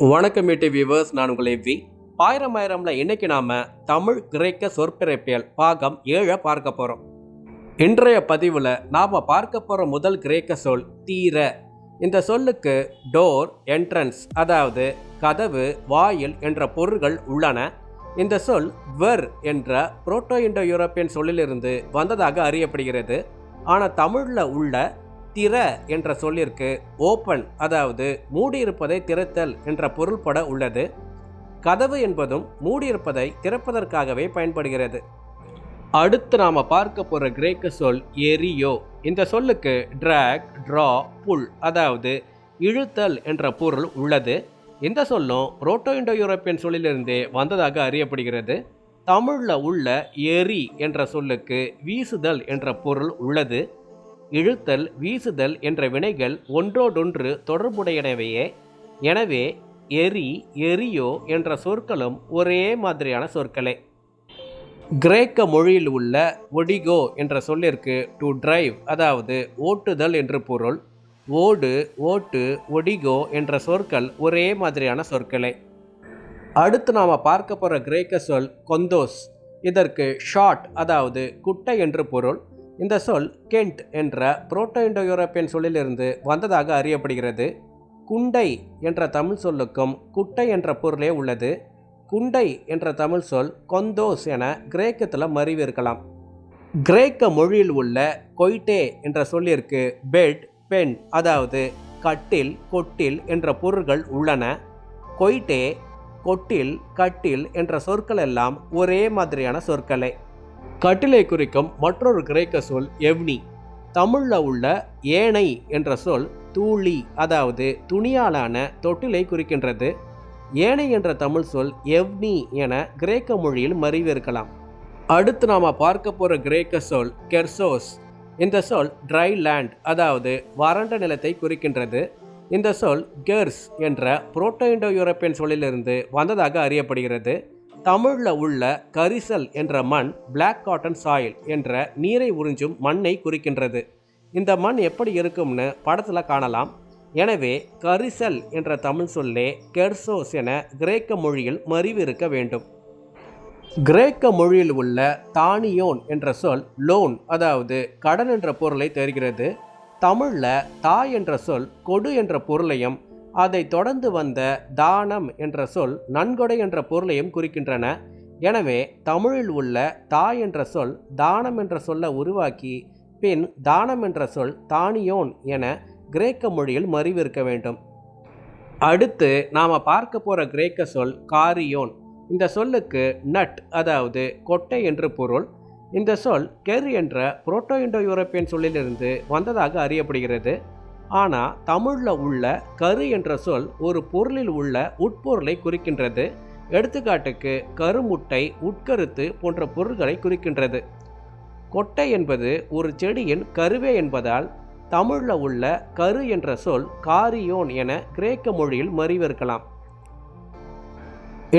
வணக்கம் மீட்டு வியூவர்ஸ் நான் உங்கள் எவ்வி ஆயிரம் ஆயிரம்ல இன்னைக்கு நாம தமிழ் கிரேக்க சொற்பிறப்பியல் பாகம் ஏழை பார்க்க போறோம். இன்றைய பதிவில் நாம பார்க்க போற முதல் கிரேக்க சொல் தீர. இந்த சொல்லுக்கு டோர் என்ட்ரன்ஸ் அதாவது கதவு வாயில் என்ற பொருள்கள் உள்ளன. இந்த சொல் வெர் என்ற புரோட்டோ இண்டோ யூரோப்பியன் சொல்லிலிருந்து வந்ததாக அறியப்படுகிறது. ஆனால் தமிழில் உள்ள திற என்ற சொல்லிற்கு ஓப்பன் அதாவது மூடியிருப்பதை திறத்தல் என்ற பொருள்பட உள்ளது. கதவு என்பதும் மூடியிருப்பதை திறப்பதற்காகவே பயன்படுகிறது. அடுத்து நாம் பார்க்க போகிற கிரேக்க சொல் எரியோ. இந்த சொல்லுக்கு ட்ராக் ட்ரா புல் அதாவது இழுத்தல் என்ற பொருள் உள்ளது. இந்த சொல்லும் ரோட்டோ இண்டோ யூரோப்பியன் சொல்லிலிருந்தே வந்ததாக அறியப்படுகிறது. தமிழில் உள்ள எரி என்ற சொல்லுக்கு வீசுதல் என்ற பொருள் உள்ளது. இழுத்தல் வீசுதல் என்ற வினைகள் ஒன்றோடொன்று தொடர்புடையனவையே. எனவே எரி எரியோ என்ற சொற்களும் ஒரே மாதிரியான சொற்களே. கிரேக்க மொழியில் உள்ள ஒடிகோ என்ற சொல்லிற்கு டு டிரைவ் அதாவது ஓட்டுதல் என்று பொருள். ஓடு ஓட்டு ஒடிகோ என்ற சொற்கள் ஒரே மாதிரியான சொற்களே. அடுத்து நாம் பார்க்க போகிற கிரேக்க சொல் கொந்தோஸ். இதற்கு ஷார்ட் அதாவது குட்டை என்று பொருள். இந்த சொல் கெண்ட் என்ற புரோட்டோ இண்டோ யூரோப்பியன் சொல்லிலிருந்து வந்ததாக அறியப்படுகிறது. குண்டை என்ற தமிழ் சொல்லுக்கும் குட்டை என்ற பொருளே உள்ளது. குண்டை என்ற தமிழ் சொல் கொந்தோஸ் என கிரேக்கத்தில் மறிவு இருக்கலாம் கிரேக்க மொழியில் உள்ள கொய்டே என்ற சொல்லிற்கு பெட் பென் அதாவது கட்டில் கொட்டில் என்ற பொருள்கள் உள்ளன. கொய்டே கொட்டில் கட்டில் என்ற சொற்கள் எல்லாம் ஒரே மாதிரியான சொற்களே. கட்டிலை குறிக்கும் மற்றொரு கிரேக்க சொல் எவ்னி. தமிழில் உள்ள ஏனை என்ற சொல் தூளி அதாவது துணியாலான தொட்டிலை குறிக்கின்றது. ஏனை என்ற தமிழ் சொல் எவ்னி என கிரேக்க மொழியில் மறிவிருக்கலாம் அடுத்து நாம் பார்க்க போகிற கிரேக்க சொல் கெர்சோஸ். இந்த சொல் ட்ரை லேண்ட் அதாவது வறண்ட நிலத்தை குறிக்கின்றது. இந்த சொல் கெர்ஸ் என்ற புரோட்டோ இண்டோ யூரோப்பியன் சொல்லிலிருந்து வந்ததாக அறியப்படுகிறது. தமிழில் உள்ள கரிசல் என்ற மண் பிளாக் காட்டன் சாயில் என்ற நீரை உறிஞ்சும் மண்ணை குறிக்கின்றது. இந்த மண் எப்படி இருக்கும்னு படத்தில் காணலாம். எனவே கரிசல் என்ற தமிழ் சொல்லே கெர்சோஸ் என கிரேக்க மொழியில் மறிவு இருக்க வேண்டும். கிரேக்க மொழியில் உள்ள தானியோன் என்ற சொல் லோன் அதாவது கடன் என்ற பொருளை தருகிறது. தமிழில் தாய் என்ற சொல் கொடு என்ற பொருளையும் அதை தொடர்ந்து வந்த தானம் என்ற சொல் நன்கொடை என்ற பொருளையும் குறிக்கின்றன. எனவே தமிழில் உள்ள தாய் என்ற சொல் தானம் என்ற சொல்லை உருவாக்கி பின் தானம் என்ற சொல் தானியோன் என கிரேக்க மொழியில் மறிவிருக்க வேண்டும். அடுத்து நாம் பார்க்க போகிற கிரேக்க சொல் காரியோன். இந்த சொல்லுக்கு நட் அதாவது கொட்டை என்று பொருள். இந்த சொல் கெர் என்ற புரோட்டோ இண்டோ யூரோப்பியன் சொல்லிலிருந்து வந்ததாக அறியப்படுகிறது. ஆனால் தமிழில் உள்ள கரு என்ற சொல் ஒரு பொருளில் உள்ள உட்பொருளை குறிக்கின்றது. எடுத்துக்காட்டுக்கு கருமுட்டை உட்கருத்து போன்ற பொருள்களை குறிக்கின்றது. கொட்டை என்பது ஒரு செடியின் கருவே என்பதால் தமிழில் உள்ள கரு என்ற சொல் காரியோன் என கிரேக்க மொழியில் மறிவிருக்கலாம்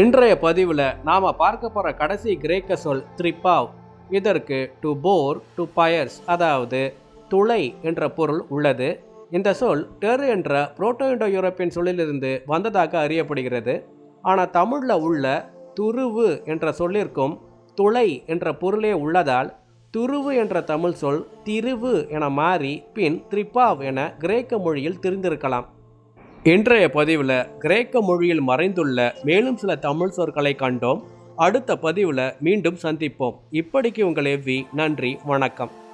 இன்றைய பதிவில் நாம் பார்க்க போகிற கடைசி கிரேக்க சொல் த்ரிப்பாவ். இதற்கு டு போர் டு பயர்ஸ் அதாவது துளை என்ற பொருள் உள்ளது. இந்த சொல் டெர் என்ற புரோட்டோ இண்டோ யூரோப்பியன் சொல்லிலிருந்து வந்ததாக அறியப்படுகிறது. ஆனால் தமிழில் உள்ள துருவு என்ற சொல்லிற்கும் துளை என்ற பொருளே உள்ளதால் துருவு என்ற தமிழ் சொல் திருவு என மாறி பின் த்ரிபாவ் என கிரேக்க மொழியில் தெரிந்திருக்கலாம். இன்றைய பதிவில் கிரேக்க மொழியில் மறைந்துள்ள மேலும் சில தமிழ் சொற்களை கண்டோம். அடுத்த பதிவில் மீண்டும் சந்திப்போம். இப்படிக்கு உங்கள் எவ்வி நன்றி வணக்கம்.